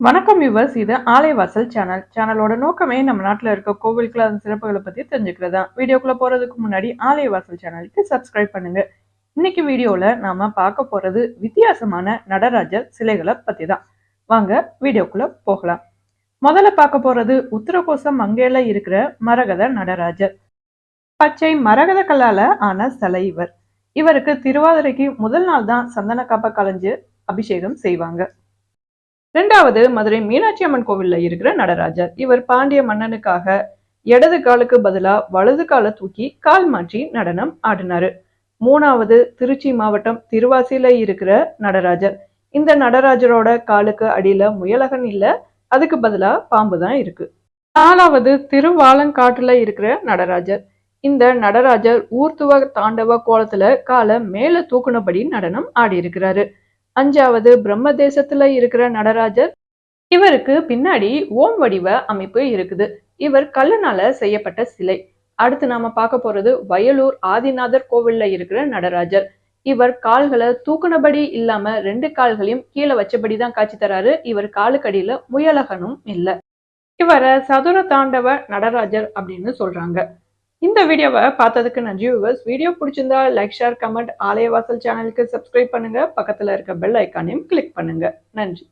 வணக்கம் யுவர்ஸ் இது ஆலைவாசல் சேனல் சேனலோட நோக்கமே நம்ம நாட்டில் இருக்க கோவிலுக்குள்ள அதன் சிறப்புகளை பற்றி தெரிஞ்சுக்கிறது தான் வீடியோக்குள்ள போறதுக்கு முன்னாடி ஆலைவாசல் சேனலுக்கு சப்ஸ்கிரைப் பண்ணுங்க. இன்னைக்கு வீடியோவில் நாம பார்க்க போறது வித்தியாசமான நடராஜர் சிலைகளை பற்றி தான் வாங்க வீடியோக்குள்ள போகலாம். முதல்ல பார்க்க போறது உத்தரகோசம் மங்கையில இருக்கிற மரகத நடராஜர். பச்சை மரகத கல்லால ஆன சிலை இவர். இவருக்கு திருவாதிரைக்கு முதல் நாள் தான் சந்தன காப்பை கலைஞ்சு அபிஷேகம் செய்வாங்க. ரெண்டாவது மதுரை மீனாட்சி அம்மன் கோவிலில் இருக்கிற நடராஜர். இவர் பாண்டிய மன்னனுக்காக இடது காலுக்கு பதிலாக வலது காலை தூக்கி கால் மாற்றி நடனம் ஆடினாரு. மூணாவது திருச்சி மாவட்டம் திருவாசியில இருக்கிற நடராஜர். இந்த நடராஜரோட காலுக்கு அடியில முயலகன் இல்லை அதுக்கு பதிலாக பாம்பு தான் இருக்கு. நாலாவது திருவாலங்காட்டுல இருக்கிற நடராஜர். இந்த நடராஜர் ஊர்த்துவ தாண்டவ கோலத்துல காலை மேல தூக்குனபடி நடனம் ஆடி இருக்கிறாரு. அஞ்சாவது பிரம்ம தேசத்துல இருக்கிற நடராஜர். இவருக்கு பின்னாடி ஓம் வடிவ அமைப்பு இருக்குது. இவர் கல்லனால செய்யப்பட்ட சிலை. அடுத்து நாம பார்க்க போறது வயலூர் ஆதிநாதர் கோவில்ல இருக்கிற நடராஜர். இவர் கால்களை தூக்குனபடி இல்லாம ரெண்டு கால்களையும் கீழே வச்சபடி தான் காட்சி தராரு. இவர் காலுக்கடியில முயலகனும் இல்லை. இவரை சதுர தாண்டவ நடராஜர் அப்படின்னு சொல்றாங்க. இந்த வீடியோவை பார்த்ததுக்கு நன்றி யூவர்ஸ் வீடியோ பிடிச்சிருந்தா லைக் ஷேர் கமெண்ட் ஆலயவாசல் சேனலுக்கு சப்ஸ்கிரைப் பண்ணுங்க. பக்கத்துல இருக்க பெல் ஐக்கானையும் கிளிக் பண்ணுங்க. நன்றி.